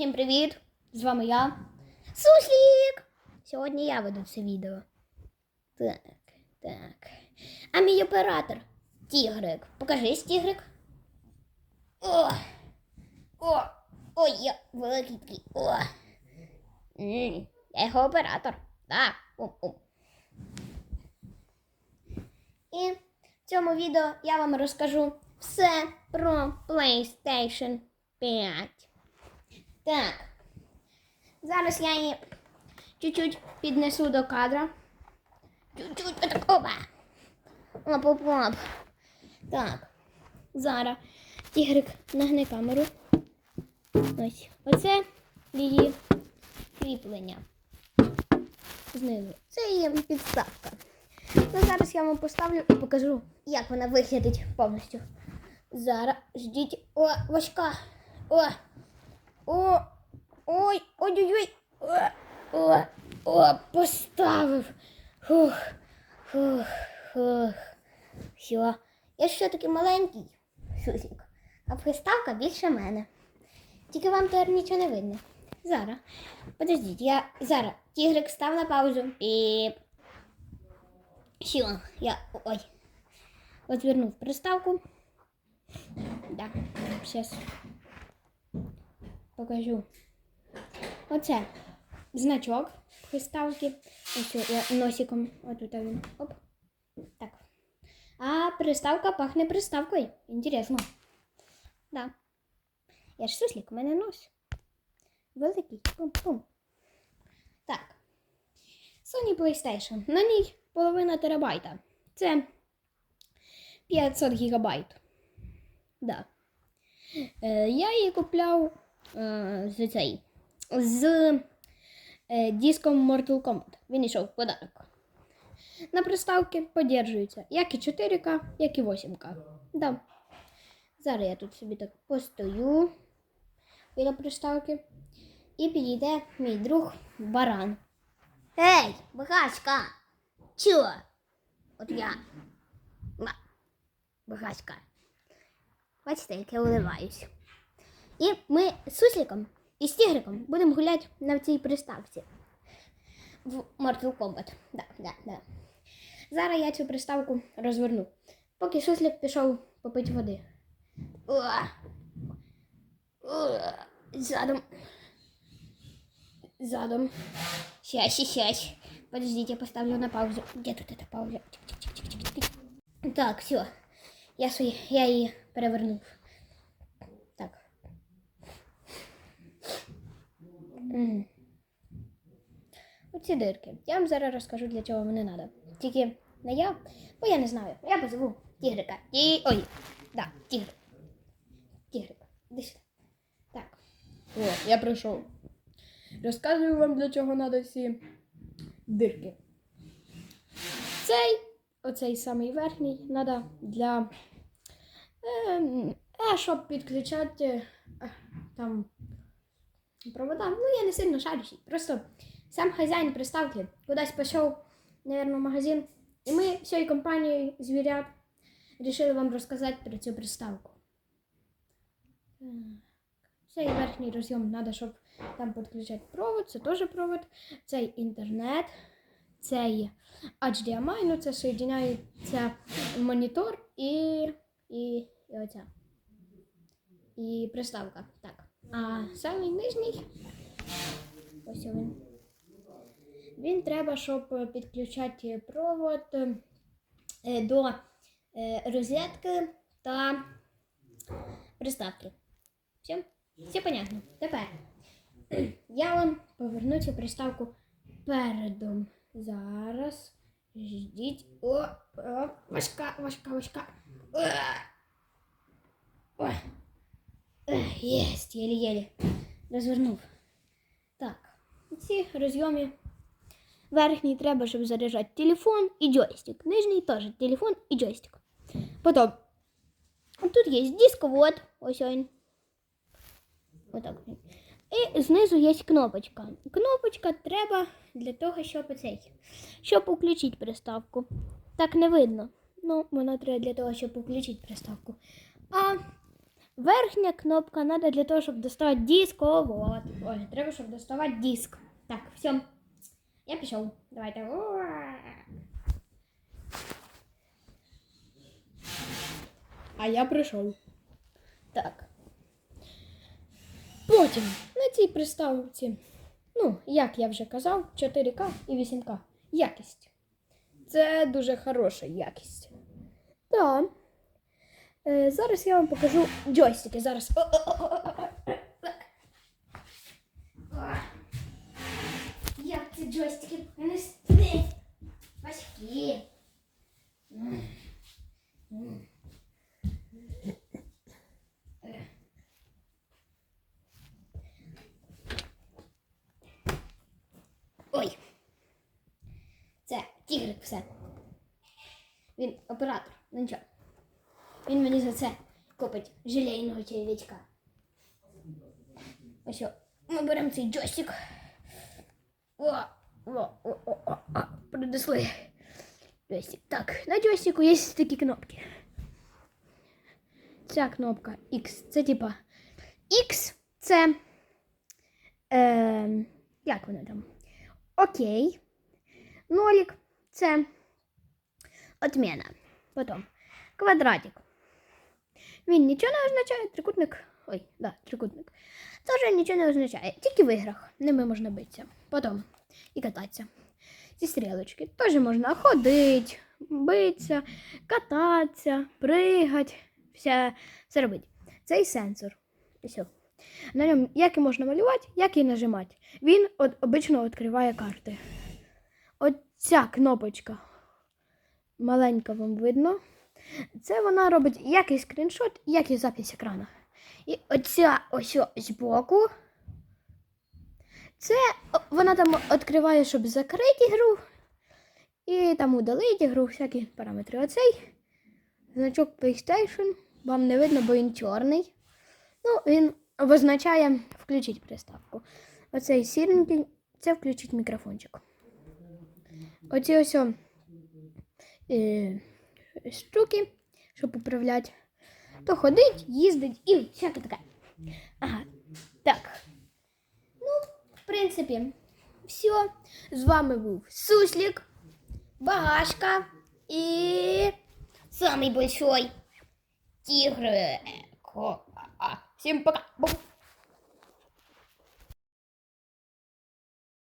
Всім привіт! З вами я, Суслік! Сьогодні я веду це відео. Так, так. А мій оператор Тігрик. Покажись, Тігрик. О! О! Ой, я великий такий. О! Я його оператор. Так. І в цьому відео я вам розкажу все про PlayStation 5. Так. Зараз я її чуть-чуть піднесу до кадра. Чуть-чуть. Опа. Оп, оп, оп. Так. Зараз тігрик нагне камеру. Ось. Оце її кріплення. Знизу. Це її підставка. Ну, зараз я вам поставлю і покажу, як вона виглядить повністю. Зараз ждіть. О, важка. О. О. Ой, ой-ой-ой. О, о, поставив. Фух. Фух. Фух. Все. Я ж все-таки маленький сусік, а приставка більше мене. Тільки вам тепер нічого не видно. Зараз. Подождіть, я зараз. Тігрик став на паузу. Піп. Все, я. Ой. Отвернув приставку. Да, сейчас покажу. Оце значок приставки. Ось я носиком. Отут він. Оп. Так. А приставка пахне приставкою. Інтересно. Да. Я ж суслік, у мене нос. Великий. Пум-пум. Так. Sony PlayStation. На ній половина терабайта. Це 500 гігабайт. Да. Е, я її купляв з цей. З е, диском Mortal Kombat. Він йшов в подарок. На приставки подержується як і 4К, як і 8К. Да. Зараз я тут собі так постою біля приставки. І підійде мій друг баран. Ей, багачка! Чого? От я. На. Багачка. Бачите, як я уливаюсь. І ми з сусліком і з тігриком будемо гуляти на цій приставці. В Mortal Kombat. Да, да, да. Зараз я цю приставку розверну. Поки суслік пішов попити води. О! О! Задом. Задом. Сейчас, сейчас. Подождите, я поставлю на паузу. Где тут эта пауза? Так, все. Я, я її перевернув. Так. Мгм. Оці дирки. Я вам зараз розкажу, для чого вони треба. Тільки не я, бо я не знаю. Я позову тігрика. Ті... Ой, да, тігрик. Тігрик. Іди сюди. Так. О, я прийшов. Розказую вам, для чого треба всі дирки. Цей, оцей самий верхній, треба для. Е, щоб підключати е, там провода. Ну, я не сильно шарюсь. Просто сам хазяїн приставки кудись пішов, мабуть, в магазин. І ми всією компанією звірят вирішили вам розказати про цю приставку. Цей верхній розйом треба, щоб там підключати провод, це теж провод, цей інтернет, цей HDMI, ну це соєдиняється монітор і, і, і оця. І приставка. Так. А самий нижній, ось він. Він треба, щоб підключати провод е, до е, розетки та приставки. Все? Все понятно. Тепер я вам поверну цю приставку передом. Зараз. Ждіть. О, о, важка, важка, важка. О, Ой. Єсть, єлі-єлі. Розвернув. Так. Ці розйоми. Верхній треба, щоб заряджати телефон і джойстик. Нижній теж телефон і джойстик. Потім. Тут є дисковод. Ось він. Отак. І знизу є кнопочка. Кнопочка треба для того, щоб цей, щоб включити приставку. Так не видно. Ну, вона треба для того, щоб включити приставку. А верхня кнопка треба для того, щоб доставати диск. О, вот. Ой, треба, щоб доставати диск. Так, все. Я пішов. Давайте. А я прийшов. Так. Потім на цій приставці, ну, як я вже казав, 4К і 8К. Якість. Це дуже хороша якість. Так. Е, зараз я вам покажу джойстики. Зараз. Як ці джойстики нести? Важкі. Ой. Це тігрик все. Він оператор, ну нічого. Він мені за це купить желейного черв'ячка. Ось ми беремо цей джойстик. О, о, о, о, о, о, принесли. Джойстик. Так, на джойстику є такі кнопки. Ця кнопка X, це типа X це. Е, як вона там? Окей. Нолик це отмена. Потім квадратик. Він нічого не означає, трикутник. Ой, да, трикутник. Теж нічого не означає. Тільки в іграх. Ними можна битися. Потім і кататися. Ці стрілочки. Теж можна ходити, битися, кататися, пригати, все, все робити. Цей сенсор. Все. На ньому як і можна малювати, як і нажимати. Він от, обично відкриває карти. От ця кнопочка. Маленька вам видно. Це вона робить як і скріншот, як і запис екрану. І оця ось з боку. Це вона там відкриває, щоб закрити гру. І там удалити гру, всякі параметри. Оцей значок PlayStation. Вам не видно, бо він чорний. Ну, він визначає включити приставку. Оцей сіренький це включить мікрофончик. Оці ось е, штуки, щоб управляти. То ходить, їздить і всяке таке. Ага. Так. Ну, в принципі, все. З вами був Суслік, Багашка і самий большой тигр. Всім пока.